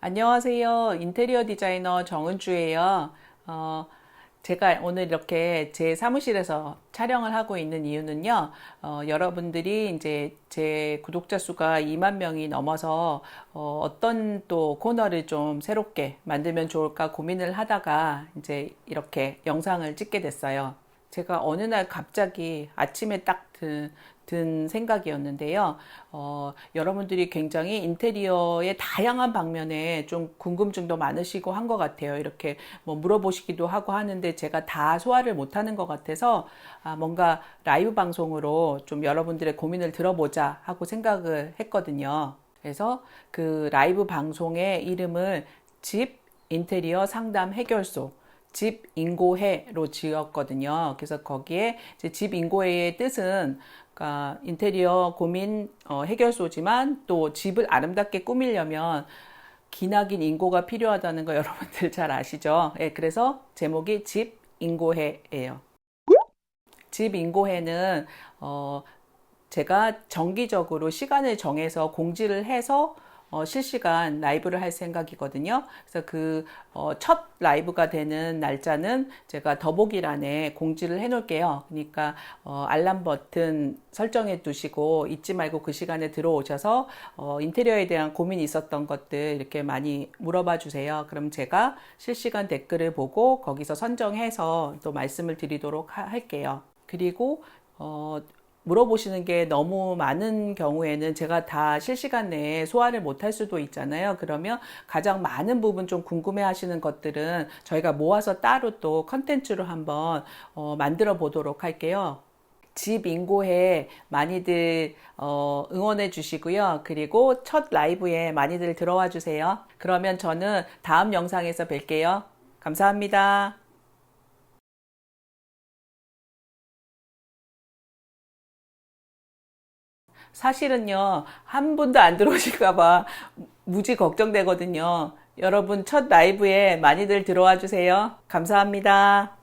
안녕하세요. 인테리어 디자이너 정은주예요. 어, 제가 오늘 이렇게 제 사무실에서 촬영을 하고 있는 이유는요, 어, 여러분들이 이제 제 구독자 수가 2만 명이 넘어서 어, 어떤 또 코너를 좀 새롭게 만들면 좋을까 고민을 하다가 이제 이렇게 영상을 찍게 됐어요. 제가 어느 날 갑자기 아침에 딱 든, 든 생각이었는데요. 어, 여러분들이 굉장히 인테리어의 다양한 방면에 좀 궁금증도 많으시고 한 것 같아요. 이렇게 뭐 물어보시기도 하고 하는데 제가 다 소화를 못하는 것 같아서 아, 뭔가 라이브 방송으로 좀 여러분들의 고민을 들어보자 하고 생각을 했거든요. 그래서 그 라이브 방송의 이름을 집 인테리어 상담 해결소 집 인고해로 지었거든요. 그래서 거기에 집 인고해의 뜻은 그러니까 인테리어 고민 어, 해결소지만 또 집을 아름답게 꾸미려면 기나긴 인고가 필요하다는 거 여러분들 잘 아시죠? 예, 그래서 제목이 집 인고해예요. 집 인고해는 어, 제가 정기적으로 시간을 정해서 공지를 해서 어, 실시간 라이브를 할 생각이거든요. 그래서 그, 어, 첫 라이브가 되는 날짜는 제가 더보기란에 공지를 해 놓을게요. 그러니까, 어, 알람 버튼 설정해 두시고 잊지 말고 그 시간에 들어오셔서, 어, 인테리어에 대한 고민이 있었던 것들 이렇게 많이 물어봐 주세요. 그럼 제가 실시간 댓글을 보고 거기서 선정해서 또 말씀을 드리도록 하- 할게요. 그리고, 어, 물어보시는 게 너무 많은 경우에는 제가 다 실시간 내에 소화를 못할 수도 있잖아요. 그러면 가장 많은 부분 좀 궁금해 하시는 것들은 저희가 모아서 따로 또 컨텐츠로 한번 어, 만들어 보도록 할게요. 집 인고에 많이들 어, 응원해 주시고요. 그리고 첫 라이브에 많이들 들어와 주세요. 그러면 저는 다음 영상에서 뵐게요. 감사합니다. 사실은요, 한 분도 안 들어오실까봐 무지 걱정되거든요. 여러분 첫 라이브에 많이들 들어와 주세요. 감사합니다.